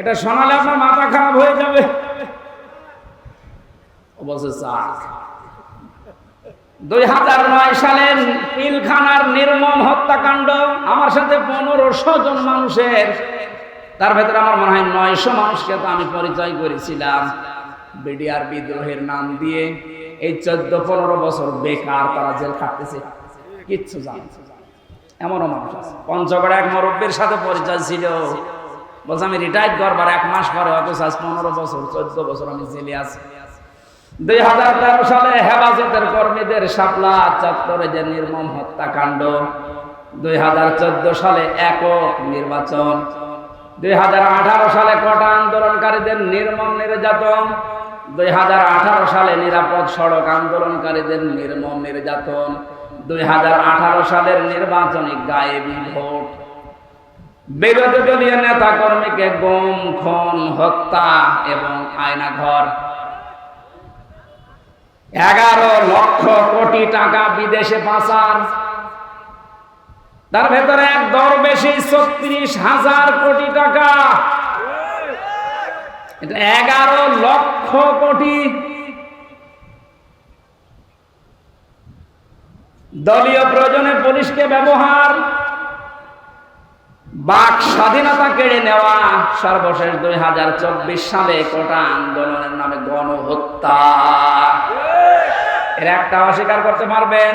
এটা শোনালে আপনার মাথা খারাপ হয়ে যাবে। দুই হাজার নয় সালের পিলখানার নির্মম হত্যাকাণ্ড আমার সাথে পনেরোশো জন মানুষের। তার ভেতরে আমার মনে হয় নয়শো মানুষকে তো আমি পরিচয় করেছিলাম। বিডিআর বিদ্রোহের নাম দিয়ে এই চোদ্দ পনেরো বছর বেকার তারা জেল খাটতেছে। কিচ্ছু জানে না। এমনও মানুষ আছে। পঞ্চগড়ে এক মুরব্বীর সাথে পরিচয় ছিল। বলছে, আমি রিটায়ার করবার এক মাস পরে, অথচ আজ পনেরো বছর, চোদ্দ বছর আমি জেলে আছি। দুই হাজার তেরো সালে হেফাজতের কর্মীদের শাপলা চত্বরে যে নির্মম হত্যাকাণ্ড, দুই হাজার চোদ্দ সালে একক নির্বাচন, দুই হাজার আঠারো সালে কটা আন্দোলনকারীদের নির্মম নির্যাতন, দুই হাজার আঠারো সালে নিরাপদ সড়ক আন্দোলনকারীদের নির্মম নির্যাতন, দুই হাজার আঠারো সালের নির্বাচনী গায়েবী ভোট বিরোধী দলীয় নেতা কর্মীকে গুম, খুন, হত্যা এবং আয়নাঘর এগারো লক্ষ কোটি টাকা বিদেশে পাচার। তার ভেতরে এক ছত্রিশ হাজার কোটি টাকা। এগারো লক্ষ কোটি। দলীয় প্রয়োজনে পুলিশকে ব্যবহার। বাক স্বাধীনতা কেড়ে নেওয়া সর্বশেষ দুই হাজার চব্বিশ সালে কোটা আন্দোলনের নামে গণহত্যা। এর একটা অস্বীকার করতে পারবেন,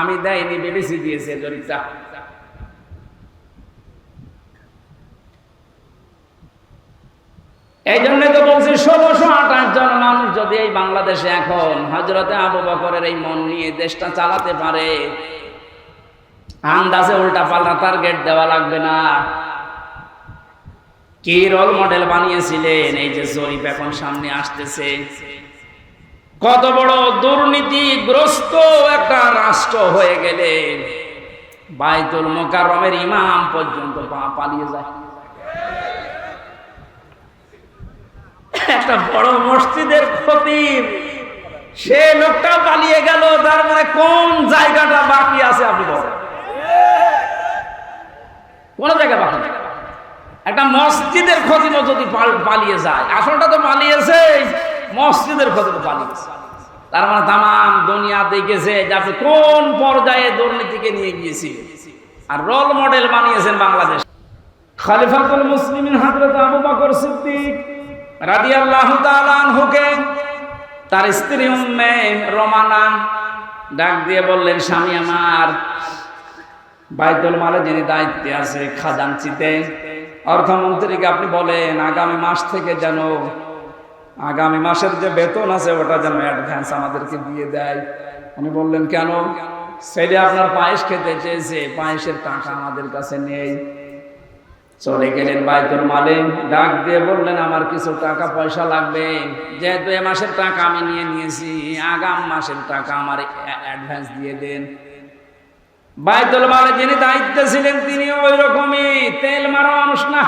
আমি দেয়নি, বিবিসি দিয়েছে জরিপটা। এই জন্য তো বলছি, ষোলোশো আঠাশ জন মানুষ যদি এই বাংলাদেশে এখন হজরতে আবু বকরের এই মন নিয়ে দেশটা চালাতে পারে আন্দাজে উল্টা পাল্টা টার্গেট দেওয়া লাগবে না। কি রোল মডেল বানিয়েছিলেন? এই যে জরিপ এখন সামনে আসতেছে। কত বড় দুর্নীতিগ্রস্ত একটা রাষ্ট্র হয়ে গেলে বাইতুল মোকাররমের ইমাম পর্যন্ত পা- পালিয়ে যায়। একটা বড় মসজিদের খতিব, সে লোকটা পালিয়ে গেল, তার মানে কোন জায়গাটা বাকি আছে আপনি বলেন। কোন জায়গা বাকি একটা মসজিদের খতিব যদি পালিয়ে যায়, আসলটা তো পালিয়েছে মসজিদের খতিব পালিয়েছে। তার মানে তাম দুনিয়া দেখেছে যে আপনি কোন পর্যায়ে দুর্নীতিকে নিয়ে গিয়েছিলেন। আর রোল মডেল বানিয়েছেন বাংলাদেশ। খলিফাতুল মুসলিমিন হযরত আবু বকর সিদ্দিক রাদিয়াল্লাহু তাআলা তার স্ত্রী উম্মে রোমানা ডাক দিয়ে বললেন, স্বামী আমার বাইতুল মালে যিনি দায়িত্বে আছে খাজানচিতে অর্থমন্ত্রীকে আপনি বলেন, আগামী মাস থেকে যেন, আগামী মাসের যে বেতন আছে, ওটা যেন অ্যাডভান্স আমাদেরকে দিয়ে দেয়। উনি বললেন, কেন? ছেলে আপনার পায়েস খেতে চেয়েছে, পায়েসের টাকা আমাদের কাছে নেই। চলে গেলেন বাইতুল মালে, ডাক দিয়ে বললেন, আমার কিছু টাকা পয়সা লাগবে। যেহেতু এ মাসের টাকা আমি নিয়ে নিয়েছি, আগাম মাসের টাকা আমার অ্যাডভান্স দিয়ে দেন। বাইতুল মালে যিনি দায়িত্বে ছিলেন তিনি ওই রকমই তেল মারা মানুষ না।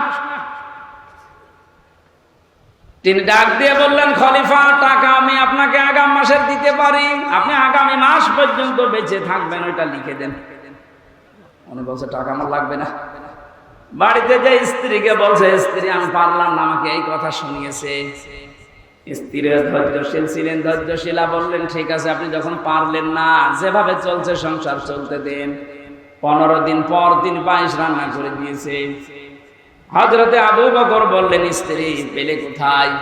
তিনি ডাক দিয়ে বললেন, খলিফা, টাকা আমি আপনাকে আগাম মাসের দিতে পারি। আপনি আগামী মাস পর্যন্ত বেঁচে থাকবেন, ওইটা লিখে দেন। উনি বলছে, টাকা আমার লাগবে না। বাড়িতে যে স্ত্রীকে বলছে, স্ত্রী, আমি পারলাম না, আমাকে এই কথা শুনিয়েছে। স্ত্রীর ধৈর্যশীল ছিলেন ধৈর্যশীলা বললেন, ঠিক আছে, আপনি যখন পারলেন না, যেভাবে চলছে সংসার চলতে দেন। পনেরো দিন পর দিন রান্না করে দিয়েছে। হজরতে আবু বকর বললেন, স্ত্রী, পেলে কোথায়?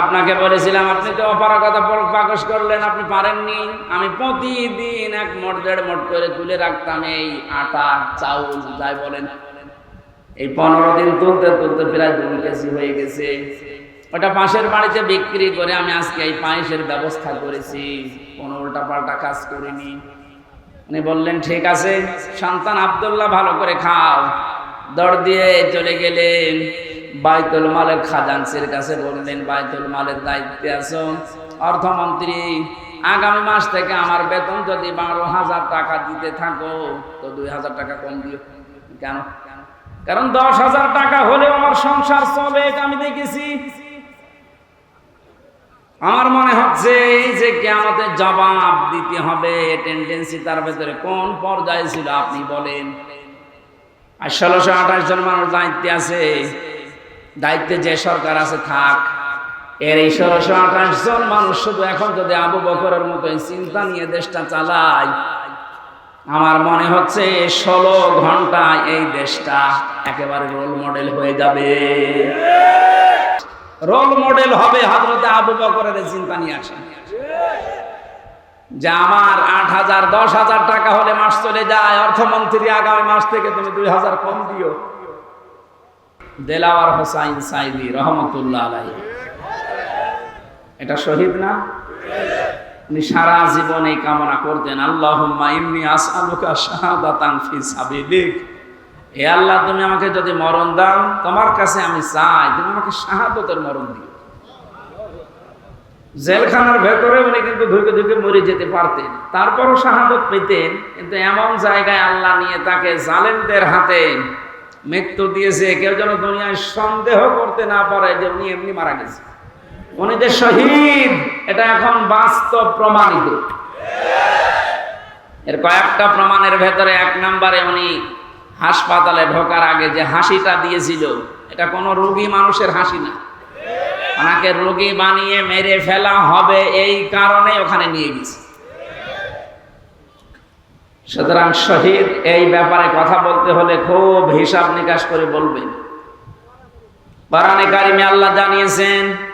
আপনাকে বলেছিলাম, আপনি তো অপারগতা প্রকাশ করলেন, আপনি পারেননি। আমি প্রতিদিন এক মোট, দেড় মোট করে তুলে রাখতাম এই আটা, চাউল, যাই বলেন। এই পনেরো দিন তুলতে তুলতে প্রায় দুই কেজি হয়ে গেছে। ওটা পাশের বাড়িতে বিক্রি করে আমি আজকে এই পায়েসের ব্যবস্থা করেছি। কোনো উল্টা পাল্টা কাজ করিনি। উনি বললেন, ঠিক আছে, সন্তান আব্দুল্লাহ, ভালো করে খাও। দর দিয়ে চলে গেলেন। বাইতুল মালের খাজানসির কাছে বললেন, বাইতুল মালের দায়িত্বে আছো? অর্থমন্ত্রী, আগামী মাস থেকে আমার বেতন যদি বারো হাজার টাকা দিতে থাকো, তো দুই হাজার টাকা কম দিও। কেন? কারণ দশ হাজার টাকা হলেও আমার সংসার চলে, এটা আমি দেখেছি। আমার মনে হচ্ছে এই যে কেমতের জবাব দিতে হবে টেন্ডেন্সি তার ভেতরে কোন পর্যায়ে ছিল আপনি বলেন। আর ষোলোশো আঠাশ জন মানুষ দায়িত্বে আছে, দায়িত্বে যে সরকার আছে থাক। এর এই ষোলোশো আঠাশ জন মানুষ শুধু এখন যদি আবু বকরের মতো চিন্তা নিয়ে দেশটা চালায়, আমার মনে হচ্ছে ষোলো ঘণ্টা এই দেশটা একেবারে রোল মডেল হয়ে যাবে। রোল মডেল হবে হজরতে আবু বকরের চিন্তা নিয়ে আসে। যে আমার আট হাজার, দশ হাজার টাকা হলে মাস চলে যায়, অর্থমন্ত্রী আগামী মাস থেকে তুমি দুই হাজার কম দিও। দেলাওয়ার হোসাইন সাইদি রহমতুল্লাহ আলাই এটা শহীদ না? উনি সারা জীবন এই কামনা করতেন আল্লাহ ইমনি আসআলুকা শাহাদাতান ফি সাবিলিক। হে আল্লাহ, তুমি আমাকে যদি মরণ দাও, তোমার কাছে আমি চাই। তুমি আমাকে শাহাদতের মরণ দিও। জেলখানার ভেতরে উনি কিন্তু ধুকে ধুকে মরে যেতে পারতেন। তারপরও শাহাদত পেতেন, কিন্তু এমন জায়গায় আল্লাহ নিয়ে তাকে জালেমদের হাতে মৃত্যু দিয়েছে, কেউ যেন দুনিয়ায় সন্দেহ করতে না পারে যে উনি এমনি মারা গেছে। উনি যে শহীদ, এটা এখন বাস্তব প্রমাণিত। এর কয়েকটা প্রমাণের ভেতরে এক নম্বরে উনি হাসপাতালে ঢোকার আগে যে হাসিটা দিয়েছিল, এটা কোনো রোগী মানুষের হাসি না। ওনাকে রোগী বানিয়ে মেরে ফেলা হবে এই কারণে ওখানে নিয়ে গেছে। সুতরাং শহীদ এই ব্যাপারে কথা বলতে হলে খুব হিসাব নিকাশ করে বলবেন। কোরআনে কারিমে আল্লাহ জানিয়েছেন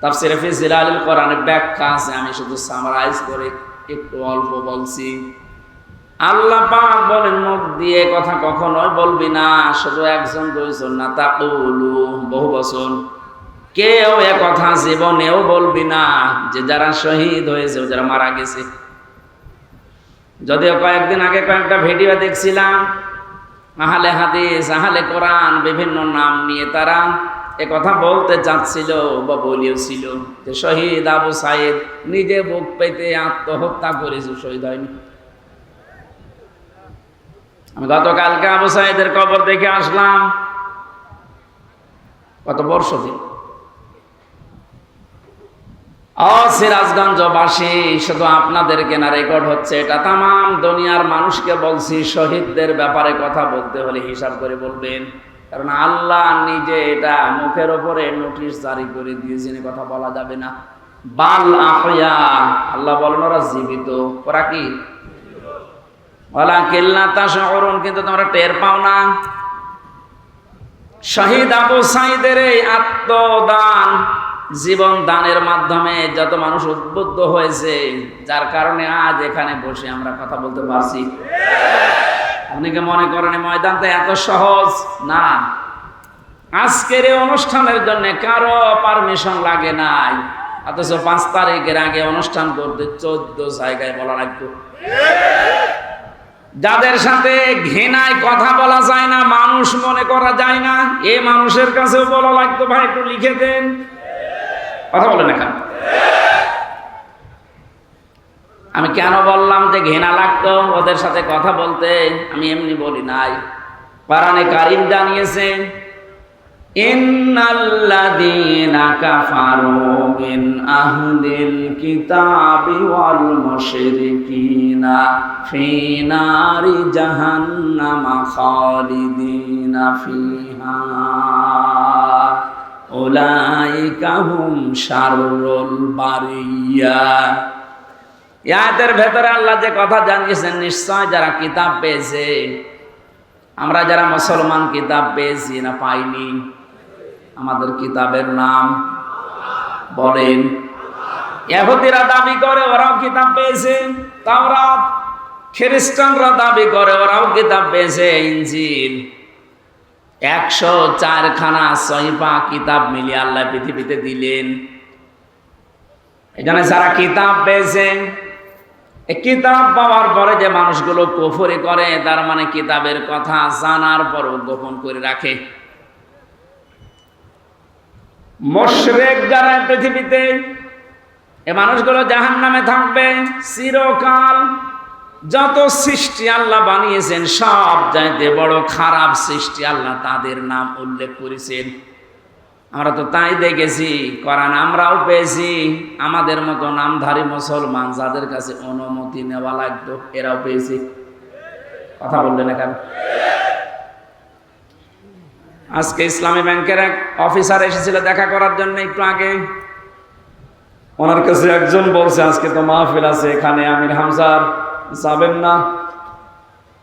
তাফসিরে ফি জিলালিল কোরআনের ব্যাখ্যা আছে, আমি শুধু সামারাইজ করে একটু অল্প বলছি। আল্লাহ পাক বলেন, মুখ দিয়ে কথা কখনোই বলবি না, শুধু একজন, দুইজন না তা বহু বছর কেউ এ কথা জীবনেও বলবি না, যে যারা শহীদ হয়েছে, যারা মারা গেছে। যদিও কয়েকদিন আগে কয়েকটা ভিডিও দেখছিলাম, আহলে হাদিস, আহলে কোরআন, বিভিন্ন নাম নিয়ে তারা এ কথা বলতে চাচ্ছিল বা বলিয়েছিল যে শহীদ আবু সাইদ নিজে বুক পেতে আত্মহত্যা করেছে শহীদ হয়নি। আমি গতকালকে আবু সাইদের কবর দেখে আসলাম। কত বর্ষ দিন। সিরাজগঞ্জবাসী শুধু আপনাদেরকে না রেকর্ড হচ্ছে এটা। তাম দুনিয়ার মানুষকে বলছি, শহীদদের ব্যাপারে কথা বলতে হলে হিসাব করে বলবেন। কারণ আল্লাহ নিজে এটা মুখের ওপরে নোটিশ জারি করে দিয়েছেন কথা বলা যাবে না। বাল আহয়া, আল্লাহ বলেন ওরা জীবিত। ওরা কি? কেল্লা তা শহরণ কিন্তু তোমরা টের পাও না। শহীদ আবু সাইদের এই আত্মদান জীবন দানের মাধ্যমে যত মানুষ উদ্বুদ্ধ হয়েছে, যার কারণে আজ এখানে বসে আমরা কথা বলতে পারছি। আপনি কি মনে করেন ময়দানটা এত সহজ? না। আজকের এই অনুষ্ঠানের জন্য কারও পারমিশন লাগে নাই। অথচ পাঁচ তারিখের আগে অনুষ্ঠান করতে চোদ্দ জায়গায় বলা লাগতো। যাদের সাথে ঘেনায় কথা বলা যায় না, মানুষ মনে করা যায় না, এ মানুষের কাছেও বলা লাগতো, ভাই, একটু লিখে দেন। কথা বলে না কেন আমি কেন বললাম যে ঘৃণা লাগতো? ওদের সাথে কথা বলতে আমি এমনি বলি নাই। পারানে কারিম জানিয়েছে, ইন্নাল্লাযীনা খালিদিনা ফিহা। ওলাইকা হুম শারুল বারিয়া। ইয়াদের ভেতরে আল্লাহ যে কথা জানিয়েছেন, নিশ্চয় যারা কিতাব পেয়েছে, আমরা যারা মুসলমান কিতাব পেয়েছি না পাইনি, আমাদের কিতাবের নাম বলেন। ইহুদিরা দাবি করে, ওরাও কিতাব পেয়েছে, তাওরাত। খ্রিস্টানরা দাবি করে, ওরাও কিতাব পেয়েছে, ইনজিল। একশো চারখানা সহিফা কিতাব মিলিয়ে আল্লাহ পৃথিবীতে দিলেন। এখানে যারা কিতাব পেয়েছে কিতাব পাওয়ার পরে যে মানুষগুলো কফরে করে, তার মানে কিতাবের কথা জানার পরও গোপন করে রাখে। মোশরেক যারা পৃথিবীতে, এ মানুষগুলো জাহান নামে থাকবে, চিরকাল যত সৃষ্টি আল্লাহ বানিয়েছেন, সব চাইতে বড় খারাপ সৃষ্টি আল্লাহ তাদের নাম উল্লেখ করেছেন। আমরা তো তাই দেখেছি করান আমরাও পেয়েছি। আমাদের মতো নামধারী মুসলমান যাদের কাছে অনুমতি নেওয়া লাগতো, এরাও পেয়েছি। কথা বললেন না কেন? আজকে ইসলামী ব্যাংকের এক অফিসার এসেছিল দেখা করার জন্য একটু আগে। ওনার কাছে একজন বলছে, আজকে তো মাহফিল আছে, এখানে আমির হামজার যাবেন না।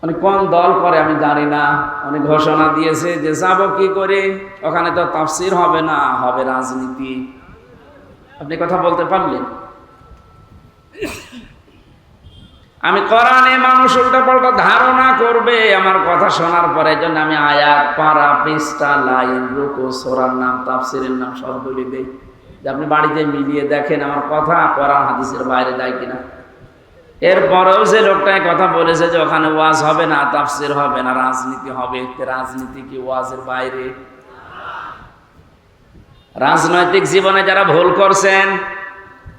মানে কোন দল করে আমি জানি না। উনি ঘোষণা দিয়েছে যে যাব কি করে? ওখানে তো তাফসির হবে না, হবে রাজনীতি। আপনি কথা বলতে পারলেন? আমি কোরআনে মানুষ উল্টা পাল্টা ধারণা করবে আমার কথা শোনার পরে জন্য আমি আয়াত, পারা, পৃষ্ঠা, লাইন, রুকু, সোরার নাম, তাফসিরের নাম সব বলে দেই। যে আপনি বাড়িতে মিলিয়ে দেখেন আমার কথা কোরআন, হাদিসের বাইরে যায় কিনা। এরপরেও যে লোকটাই কথা বলেছে যে ওখানে ওয়াজ হবে না, তাফসির হবে না, রাজনীতি হবে। রাজনীতি কি ওয়াজের বাইরে? রাজনৈতিক জীবনে যারা ভুল করছেন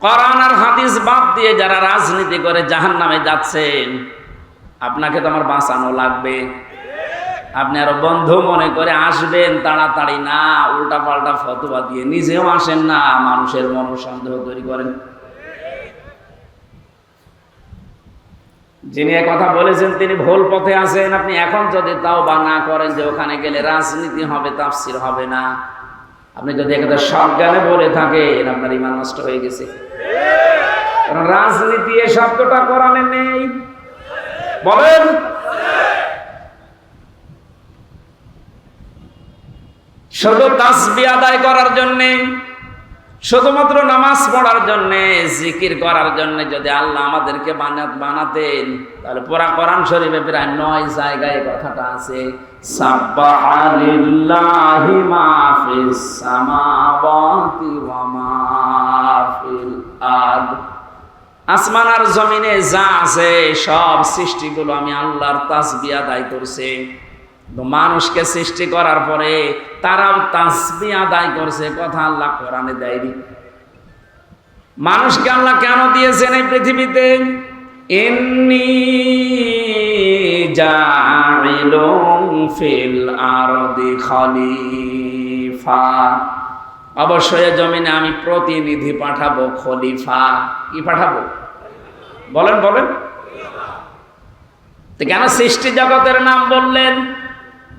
করোনার আর হাদিস বাদ দিয়ে যারা রাজনীতি করে জাহান নামে যাচ্ছেন, আপনাকে তো আমার বাঁচানো লাগবে। আপনি আরও বন্ধু মনে করে আসবেন, তাড়াতাড়ি না উল্টা পাল্টা ফতোয়া দিয়ে। নিজেও আসেন না, মানুষের মন সন্দেহ তৈরি করেন। যিনি কথা বলেছেন, তিনি ভুল পথে আছেন। আপনি এখন যদি তাও বা না করেন যে ওখানে গেলে রাজনীতি হবে, তাফসির হবে না। আপনি যদি একদা সজ্ঞানে বলে থাকেন, আপনার ইমান নষ্ট হয়ে গেছে। রাজনীতি এ শব্দটা কোরআনে নেই। বলেন। শুধু তাসবি আদায় করার জন্যে শুধুমাত্র নামাজ পড়ার জন্যে, জিকির করার জন্য যদি আল্লাহ আমাদেরকে বানাত বানাতেন, তাহলে পুরা কোরআন শরীফে প্রায় নয় জায়গায় কথাটা আছে আসমান আর জমিনে যা আছে, সব সৃষ্টিগুলো আমি আল্লাহর তাসবি আদায় করছে। মানুষকে সৃষ্টি করার পরে তারাও তাসবি আদায় করছে, কথা আল্লাহ কোরআনে দেয়নি। মানুষকে আল্লাহ কেন দিয়েছেন এই পৃথিবীতে? এমনি ফিল আরদি খলিফা। অবশ্যই জমিনে আমি প্রতিনিধি পাঠাবো খলিফা। কি পাঠাবো? বলেন বলেন। কেন সৃষ্টি জগতের নাম বললেন?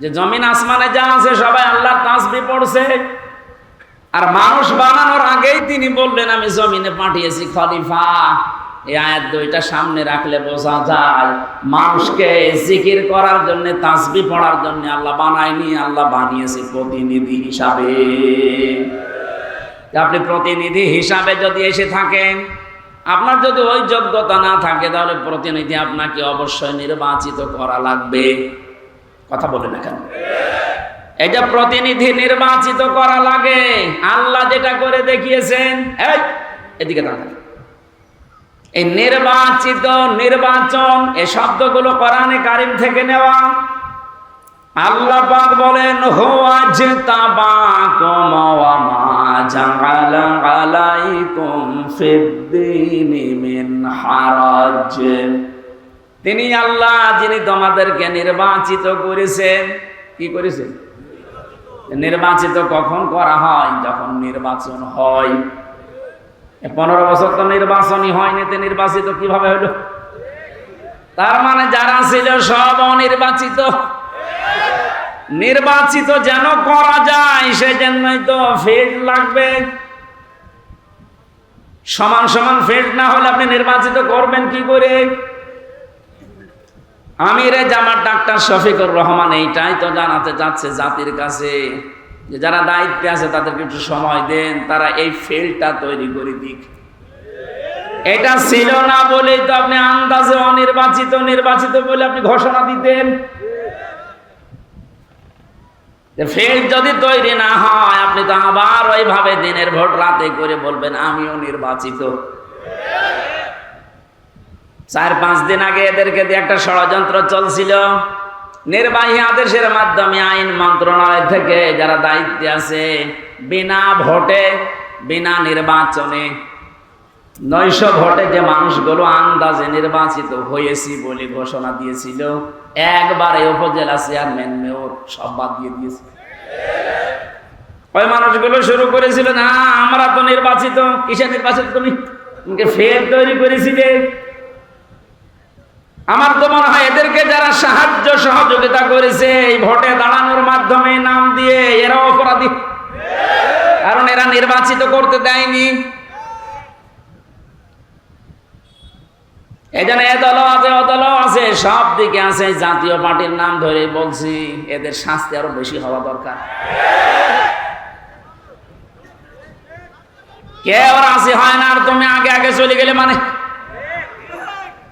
যে জমিন আসমানে যা আছে সবাই আল্লাহ তাসবি পড়ছে। আর মানুষ বানানোর আগেই তিনি বললেন, আমি জমিনে পাঠিয়েছি খলিফা। এই আয়াত দুইটা সামনে রাখলে বোঝা যায়, মানুষকে জিকির করার জন্য, তাসবি পড়ার জন্য আল্লাহ বানায়নি, আল্লাহ বানিয়েছে প্রতিনিধি হিসাবে। আপনি প্রতিনিধি হিসাবে যদি এসে থাকেন, আপনার যদি ওই যোগ্যতা না থাকে, তাহলে প্রতিনিধি আপনাকে অবশ্যই নির্বাচিত করা লাগবে। কথা বলে না কেন? এটা প্রতিনিধি নির্বাচিত করা লাগে। আল্লাহ যেটা করে দেখিয়েছেন, এই, এদিকে তাকান এই নির্বাচিত নির্বাচন এই শব্দগুলো কোরআনে কারিম থেকে নেওয়া। আল্লাহ পাক বলেন, হুয়া জিতাবাকুম হারাজ। তিনি আল্লাহ, যিনি তোমাদেরকে নির্বাচিত করেছেন। কি করেছেন? নির্বাচিত কখন করা হয়? যখন নির্বাচন হয়। পনেরো বছর তো নির্বাচনই হয়নি, তো নির্বাচিত কীভাবে হলো? তার মানে যারা ছিল সব অনির্বাচিত। নির্বাচিত যেন করা যায়, সেজন্যই তো ফিল্ড লাগবে। সমান সমান ফিল্ড না হলে আপনি নির্বাচিত করবেন কি করে? আমিরে জামার ডাক্তার শফিকুর রহমান এইটাই তো জানাতে যাচ্ছে জাতির কাছে। যে যারা দায়িত্বে আছে তাদেরকে একটু সময় দেন, তারা এই ফিল্ডটা তৈরি করে দিক। এটা ছিল না বলেই তো আপনি আন্দাজে অনির্বাচিত, নির্বাচিত বলে আপনি ঘোষণা দিতেন। ফিল্ড যদি তৈরি না হয়, আপনি তো আবার ওইভাবে দিনের ভোট রাতে করে বলবেন, আমিও নির্বাচিত। চার, পাঁচ দিন আগে এদেরকে দিয়ে একটা ষড়যন্ত্র চলছিল। নির্বাহী আদেশের মাধ্যমে আইন মন্ত্রণালয় থেকে যারা দায়িত্বে আছে, বিনা ভোটে, বিনা নির্বাচনে, নয়শ ভোটে যে মানুষগুলো আন্দাজে নির্বাচিত হয়েছি বলে ঘোষণা দিয়েছিল, একবারে উপজেলা চেয়ারম্যান, মেয়র সব বাদ দিয়ে দিয়েছে। ওই মানুষগুলো শুরু করেছিল, না, আমরা তো নির্বাচিত কিসে নির্বাচিত তুমি? ফের তৈরি করেছিলে আমার তো মনে হয় এদেরকে যারা সাহায্য সহযোগিতা করেছে, এই ভোটে দাঁড়ানোর মাধ্যমে নাম দিয়ে এরা অপরাধী। কারণ এরা নির্বাচিত করতে দেয়নি। জন্য এ দল আছে, ও দল আছে, সব দিকে আছে, জাতীয় পার্টির নাম ধরে বলছি, এদের শাস্তি আরও বেশি হওয়া দরকার। কেউ রাজি হয় না, আর তুমি আগে আগে চলে গেলে মানে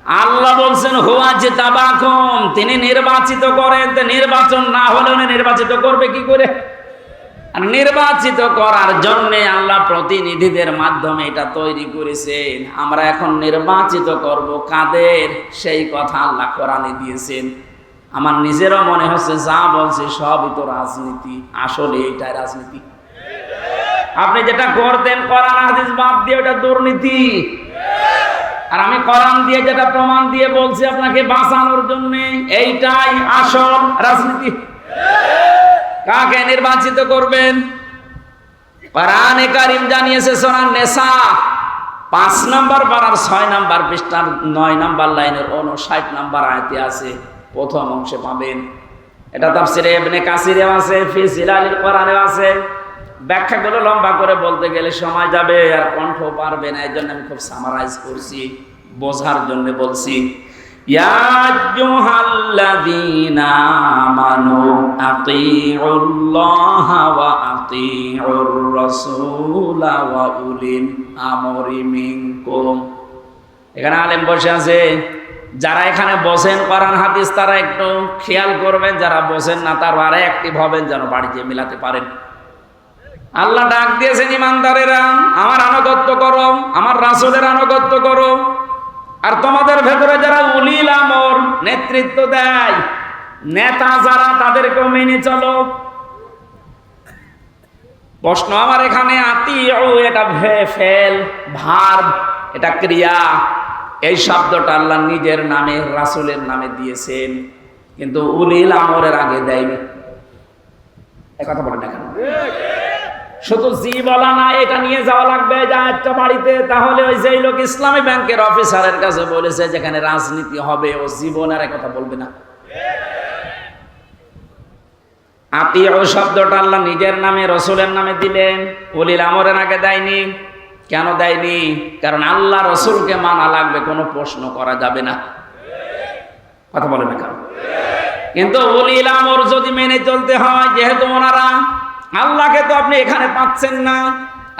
আল্লাহ বলছেন, হুয়া যে তাবাকুম তিনি নির্বাচিত করেন। নির্বাচন না হলে উনি নির্বাচিত করবে কি করে? আর নির্বাচিত করার জন্য আল্লাহ প্রতিনিধিদের মাধ্যমে এটা তৈরি করেছেন। আমরা এখন নির্বাচিত করব কাদের? সেই কথা আল্লাহ কোরআনে দিয়েছেন। আমার নিজেরও মনে হচ্ছে, যা বলছে সবই তো রাজনীতি। আসলে এইটাই রাজনীতি। আপনি যেটা করতেন, কোরআন, হাদিস বাদ দিয়ে ওটা দুর্নীতি। আর আমি কোরআন দিয়ে যেটা প্রমাণ দিয়ে বলছি আপনাকে বাঁচানোর জন্য, এইটাই আসল রাজনীতি। কাকে নির্বাচিত করবেন? কোরআনে কারিম জানিয়েছে সোনার নেশা পাঁচ নম্বর পাড়ার ছয় নাম্বার পৃষ্ঠার নয় নাম্বার লাইনের উনষাট নাম্বার আয়তে আছে, প্রথম অংশে পাবেন। এটা তাফসিরে ইবনে কাসিরেও আছে, ফি সিলালিল কোরআনেও আছে। ব্যাখ্যাগুলো লম্বা করে বলতে গেলে সময় যাবে আর কণ্ঠ পারবে না এই জন্য আমি খুব সামারাইজ করছি, বোঝার জন্য বলছি। এখানে আলেম বসে আছে। যারা এখানে বসেন, কোরআন, হাদিস, তারা একটু খেয়াল করবেন, যারা বসেন না, তারা আরে অ্যাক্টিভ হবেন যেন বাড়িতে মিলাতে পারেন। আল্লাহ ডাক দিয়েছেন, ইমানদারেরা, আমার আনুগত্য করো, আমার রাসুলের আনুগত্য করো। আর তোমাদের ভেতরে যারা উলিল আমর, নেতৃত্ব দেয়, নেতা যারা, তাদেরকেও মেনে চলো। প্রশ্ন আমার এখানে আতি এটা ফেল ভার এটা ক্রিয়া। এই শব্দটা আল্লাহ নিজের নামে, রাসুলের নামে দিয়েছেন, কিন্তু উলিল আমরের আগে দেয়নি। কথা বলেন না শুধু জি বলা না, এটা নিয়ে যাওয়া লাগবে যা একটা বাড়িতে। তাহলে ওই যেই লোক ইসলামী ব্যাংকের অফিসারের কাছে বলেছে, যেখানে রাজনীতি হবে, ও জীবনের কথা বলবে না। শব্দটা আল্লাহ নিজের নামে, রসুলের নামে দিলেন। অলিল আমরের আগে দেয়নি। কেন দেয়নি? কারণ আল্লাহ রসুলকে মানা লাগবে, কোনো প্রশ্ন করা যাবে না। কথা বলে না কারণ কিন্তু অলিল আমর যদি মেনে চলতে হয়, যেহেতু ওনারা আল্লাহকে তো আপনি এখানে পাচ্ছেন না,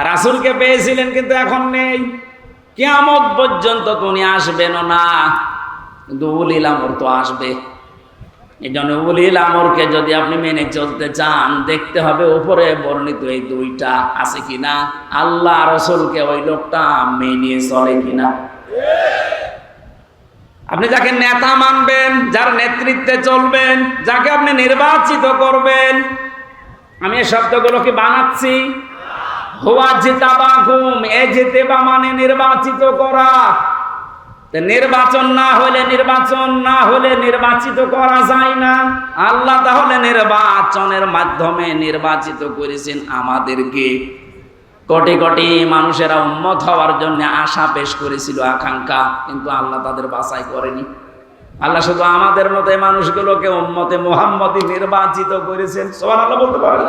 রাসুলকে পেয়েছিলেন কিন্তু এখন নেই। কেমন পর্যন্ত তো উনি আসবেনও না, কিন্তু উলিল আমর তো আসবে। এই জন্য উলিল আমরকে যদি আপনি মেনে চলতে চান, দেখতে হবে উপরে বর্ণিত এই দুইটা আছে কিনা। আল্লাহ রসুলকে ওই লোকটা মেনে চলে কিনা। আপনি যাকে নেতা মানবেন, যার নেতৃত্বে চলবেন, যাকে আপনি নির্বাচিত করবেন আমি এই শব্দগুলোকে বানাচ্ছি। হুয়া জিতাবা ঘুম এ যেতে বা মানে নির্বাচিত করা। নির্বাচন না হলে নির্বাচন, না হলে নির্বাচিত করা যায় না। আল্লাহ তাহলে নির্বাচনের মাধ্যমে নির্বাচিত করেছেন আমাদেরকে। কোটি কোটি মানুষেরা উন্মত হওয়ার জন্য আশা পেশ করেছিল, আকাঙ্ক্ষা, কিন্তু আল্লাহ তাদের বাছাই করেনি। আল্লাহ শুধু আমাদের মতো মানুষগুলোকে উম্মতে মোহাম্মদী নির্বাচিত করেছেন। সোহান আল্লাহ বলতে পারেন।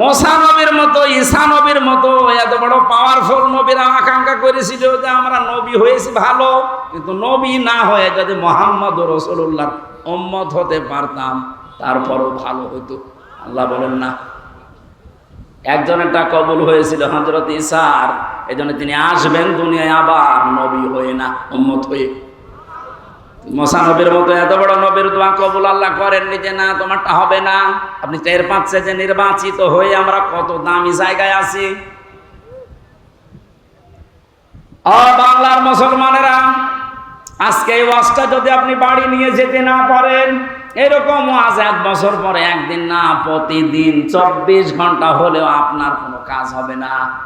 মোসা নবীর মতো, ঈসা নবীর মতো, এত বড় পাওয়ারফুল নবীরা আকাঙ্ক্ষা করেছিল যে আমরা নবী হয়েছি ভালো, কিন্তু নবী না হয়ে যদি মোহাম্মদ রসুল্লাহ উম্মত হতে পারতাম, তারপরও ভালো হতো। আল্লাহ বলেন, না। একজনেরটা কবুল হয়েছিল হজরত ইসার এই তিনি আসবেন দুনিয়ায় আবার নবী হয়ে না, উম্মত হয়ে। মশা নবীর মতো এত বড় নবীর দোয়া কবুল আল্লাহ করেননি যে, না, তোমারটা হবে না। আপনি টের পাচ্ছে যে নির্বাচিত হয়ে আমরা কত দামি জায়গায় আছি। বাংলার মুসলমানেরা, আজকে এই ওয়াজটা যদি আপনি বাড়ি নিয়ে যেতে না পারেন এরকম ওয়াজ এক বছর পরে, একদিন না, প্রতিদিন চব্বিশ ঘণ্টা হলেও আপনার কোনো কাজ হবে না।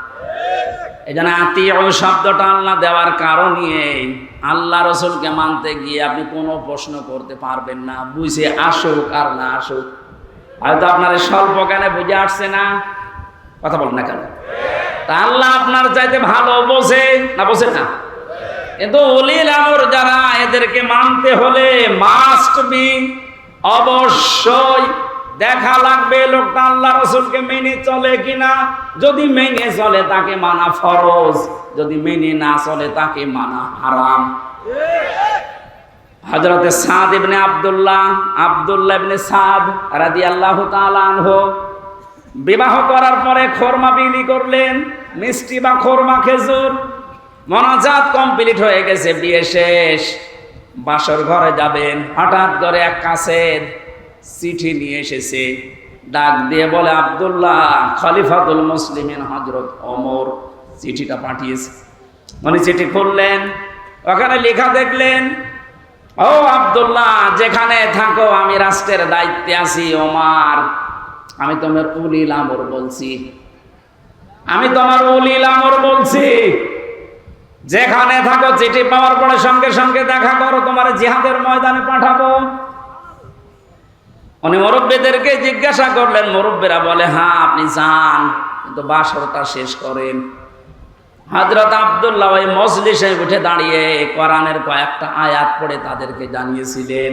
এই জন্য আত্মীয় শব্দটা আল্লাহ দেওয়ার কারণই এই। আল্লাহ রসুলকে মানতে গিয়ে আপনি কোনো প্রশ্ন করতে পারবেন না। বুঝে আসুক আর না আসুক। হয়তো আপনার স্বল্প জ্ঞানে বুঝে আসছে না। কথা বলেন না কেন? তা আল্লাহ আপনার চাইতে ভালো বোঝে না বোঝে না? কিন্তু অলিল আমর যারা, এদেরকে মানতে হলে মাস্ট বি অবশ্যই দেখা লাগবে লোকটা আল্লাহ রসুলকে মেনে চলে কিনা। যদি মেনে চলে, তাকে মানা ফরজ। যদি মেনে না চলে, তাকে মানা হারাম। হজরতে সাদ ইবনে আব্দুল্লাহ আব্দুল্লাহ ইবনে সাদ রাদিয়াল্লাহু তাআলা আনহু বিবাহ করার পরে খোরমা বিলি করলেন। মিষ্টি বা খোরমা খেজুর। মনাজাত কমপ্লিট হয়ে গেছে, বিয়ে শেষ। বাসর ঘরে যাবেন, হঠাৎ করে এক কাছের চিঠি নিয়ে এসেছে। ডাক দিয়ে বলে, আব্দুল্লাহ, খলিফাতুল মুসলিমিন হজরত অমর চিঠিটা পাঠিয়েছে। উনি চিঠি খুললেন, ওখানে লেখা দেখলেন, ও আব্দুল্লাহ, যেখানে থাকো, আমি রাষ্ট্রের দায়িত্বে আছি, ওমার। আমি তোমার উলিল আমর বলছি। আমি তোমার উলিল আমর বলছি। যেখানে থাকো, চিঠি পাওয়ার পরে সঙ্গে সঙ্গে দেখা করো, তোমার জিহাদের ময়দানে পাঠাবো। উনি মুরব্বীদেরকে জিজ্ঞাসা করলেন, মুরব্বীরা বলে হ্যাঁ আপনি যান, কিন্তু বাসরটা শেষ করেন। হাজরত আবদুল্লাহ ওই মজলিসে উঠে দাঁড়িয়ে কোরআনের কয়েকটা আয়াত পড়ে তাদেরকে জানিয়েছিলেন।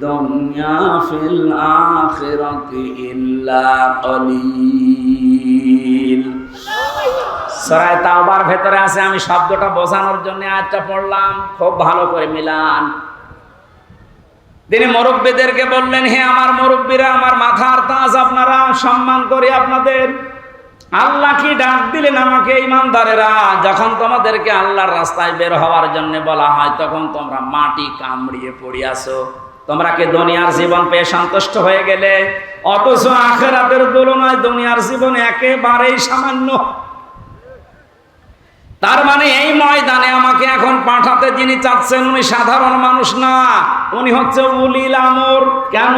سبيل الله ثاقلتم إلى الأرض أرضيتم بالحياة الدنيا من الآخرة فما متاع الحياة الدنيا في الآخرة إلا قليل সরাই তাওবার ভেতরে আছে আমি শব্দটা বোঝানোর জন্য আজটা পড়লাম খুব ভালো করে মিলান তিনি মুরব্বীদেরকে বললেন হে আমার মুরব্বীরা আমার মাথার তাজ আপনারা সম্মান করি আপনাদের আল্লাহ কি ডাক দিলেন আমাকে ইমানদারেরা যখন তোমাদেরকে আল্লাহর রাস্তায় বের হওয়ার জন্য বলা হয় তখন তোমরা মাটি কামড়িয়ে পড়িয়াছো তোমরা কি দুনিয়ার জীবন পেয়ে সন্তুষ্ট হয়ে গেলে? অথচ আখেরাতের তুলনায় দুনিয়ার জীবন একেবারেই সামান্য। তার মানে এই ময়দানে আমাকে এখন পাঠাতে যিনি চাচ্ছেন, উনি সাধারণ মানুষ না। উনি হচ্ছে উলিল আমর। কেন?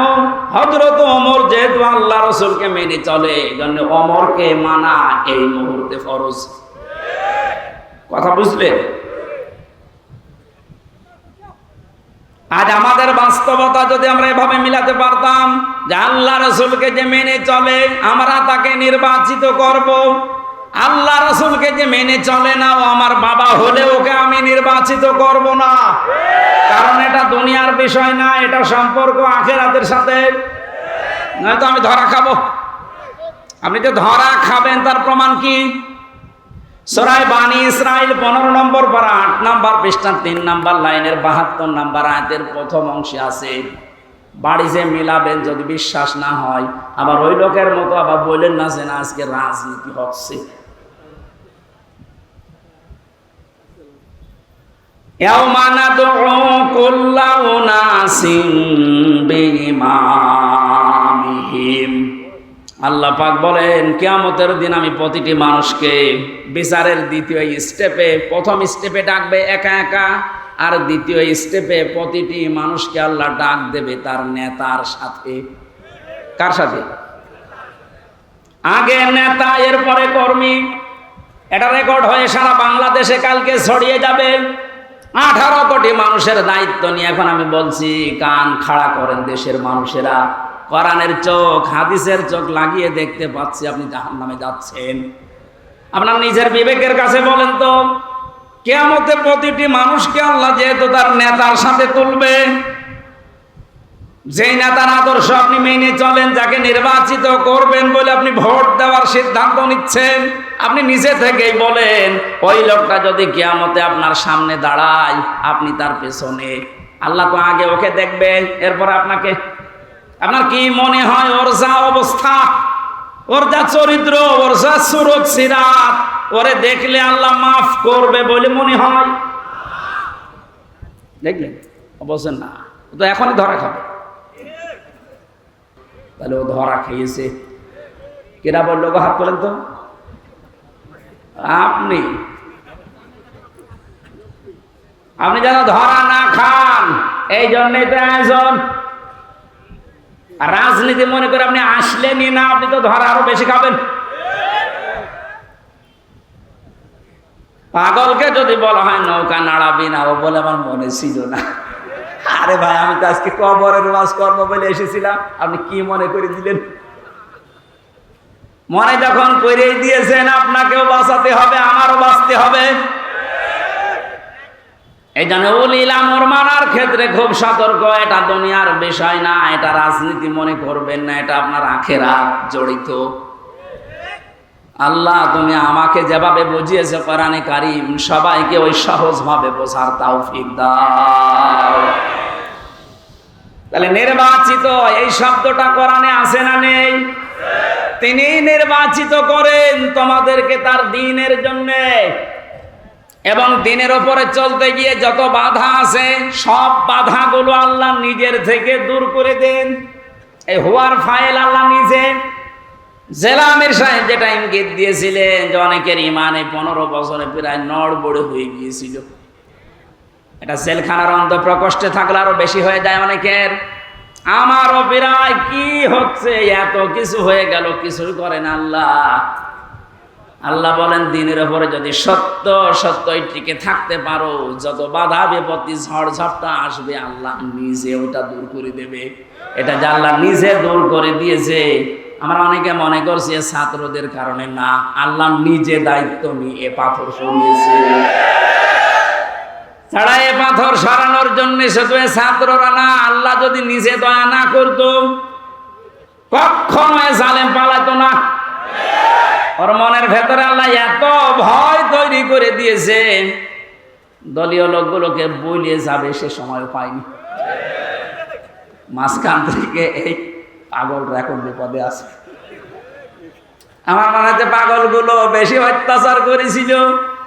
হজরত অমর যেহেতু আল্লাহ রসুলকে মেনে চলে জন্য অমরকে মানা এই মুহূর্তে ফরজ। কথা বুঝলে? আজ আমাদের বাস্তবতা যদি আমরা এভাবে মিলাতে পারতাম যে আল্লাহ রসুলকে যে মেনে চলে, আমরা তাকে নির্বাচিত করব। আল্লাহ রসুলকে যে মেনে চলে না, ও আমার বাবা হলে ওকে আমি নির্বাচিত করব না। কারণ এটা দুনিয়ার বিষয় না, এটা সম্পর্ক আখেরাতের সাথে। নয়তো আমি ধরা খাব। আপনি যে ধরা খাবেন, তার প্রমাণ কি? সরায় বাণী ইসরায়েল পনেরো নম্বর পারা, আট নম্বর পৃষ্ঠা, তিন নম্বর লাইনের বাহাত্তর নম্বর আয়াতের প্রথম অংশে আছে, বাড়ি যে মিলাবেন যদি বিশ্বাস না হয়, আবার ওই লোকের মতো আবার বললেন না যে না, আজকে রাজনীতি হচ্ছে। এও মানা কুল্লা উনাসিন বিমামিহিম আল্লাহ পাক বলেন, কেয়ামতের দিন আমি প্রতিটি মানুষকে বিচারের দ্বিতীয় স্টেপে প্রথম স্টেপে ডাকবে একা একা, আর দ্বিতীয় স্টেপে প্রতিটি মানুষকে আল্লাহ ডাক দেবে তার নেতার সাথে। কার সাথে? আগে নেতা, এরপরে কর্মী। এটা রেকর্ড হয়ে সারা বাংলাদেশে কালকে ছড়িয়ে যাবে। আঠারো কোটি মানুষের দায়িত্ব নিয়ে এখন আমি বলছি, কান খাড়া করেন দেশের মানুষেরা। কোরআনের চোখ, হাদিসের চোখ লাগিয়ে দেখতে পাচ্ছি আপনি জাহান নামে যাচ্ছেন। আপনার নিজের বিবেকের কাছে বলেন তো, কেয়ামতে প্রতিটি মানুষকে আল্লাহ যেহেতু তার নেতার সাথে তুলবে, যেই নেতার আদর্শ আপনি মেনে চলেন, যাকে নির্বাচিত করবেন বলে আপনি ভোট দেওয়ার সিদ্ধান্ত নিচ্ছেন, আপনি নিজে থেকেই বলেন, ওই লোকটা যদি কেয়ামতে আপনার সামনে দাঁড়ায়, আপনি তার পেছনে। আল্লাহ তো আগে ওকে দেখবেন এরপর আপনাকে আপনার কি মনে হয় ওর যা অবস্থা? ওর যা চরিত্র, ওর যা সুরত সিরাত, ওরে দেখলে আল্লাহ মাফ করবে বলে মনে হয়? দেখলেন? অবশ্যই না তো এখনই ধরা খাবে। তাহলে ও ধরা খেয়েছে। কেরা বলল গো হাত করেন তো? আপনি। আপনি যেন ধরা না খান, এই জন্যই তো আয়োজন রাজনীতি মনে করে আপনি আসলেনই না, আপনি তো ধরা আরও বেশি খাবেন। পাগলকে যদি বলা হয় নৌকা নাড়াবি না, ও বলে আমার মনে ছিল না। আরে ভাই, আমি তো আজকে কবরের ওয়াজ কর্ম বলে এসেছিলাম। আপনি কি মনে করে দিলেন? মনে যখন করেই দিয়েছেন, আপনাকেও বাঁচাতে হবে, আমারও বাঁচতে হবে। এই জন্য উলিল আমর মানার ক্ষেত্রে খুব সতর্ক, এটা দুনিয়ার বিষয় না, এটা রাজনীতি মনে করবেন না, এটা আপনার আখেরা জড়িত। আল্লাহ, তুমি আমাকে যেভাবে বুঝিয়েছে কারিম, সবাইকে ওই সহজভাবে বোঝার তাহলে নির্বাচিত, এই শব্দটা কোরআনে আছে না নেই? তিনি নির্বাচিত করেন তোমাদেরকে তার দিনের জন্যে। এবং দিনের ওপরে চলতে গিয়ে যত বাধা আছে, সব বাধাগুলো আল্লাহ নিজের থেকে দূর করে দেন। এই হওয়ার ফাইল আল্লাহ নিজে। জেলামের সাহেব যেটা ইঙ্গিত দিয়েছিলেন যে অনেকের ইমানে পনেরো বছরে প্রায় নড় বড়ে হয়ে গিয়েছিল। এটা জেলখানার অন্ত প্রকোষ্ঠে থাকলে আরও বেশি হয়ে যায় অনেকের। আমারও প্রায় কি হচ্ছে, এত কিছু হয়ে গেল, কিছুই করেন আল্লাহ। আল্লাহ বলেন, দিনের ওপরে যদি সত্য সত্যই টিকে থাকতে পারো, যত বাধা বিপত্তি ঝড় ঝাপটা আসবে, আল্লাহ নিজে ওটা দূর করে দেবে। এটা যে আল্লাহ নিজে দূর করে দিয়েছে, আমরা অনেকে মনে করছি ছাত্রদের কারণে না, আল্লাহ নিজে দায়িত্ব নিয়ে পাথর সরিয়েছে। ছাড়া এ পাথর সরানোর জন্য শুধু ছাত্ররা না, আল্লাহ যদি নিজে দয়া না করতো, কখনো জালেম পালাতো না। ওর মনের ভেতরে আল্লাহ এত ভয় তৈরি করে দিয়েছে। দলীয় লোকগুলোকে বলিয়ে যাবে সে সময় পায়নি। মাঝখান থেকে এই পাগলরা এখন বিপদে আছে। আমার মনে হচ্ছে পাগলগুলো বেশি অত্যাচার করেছিল।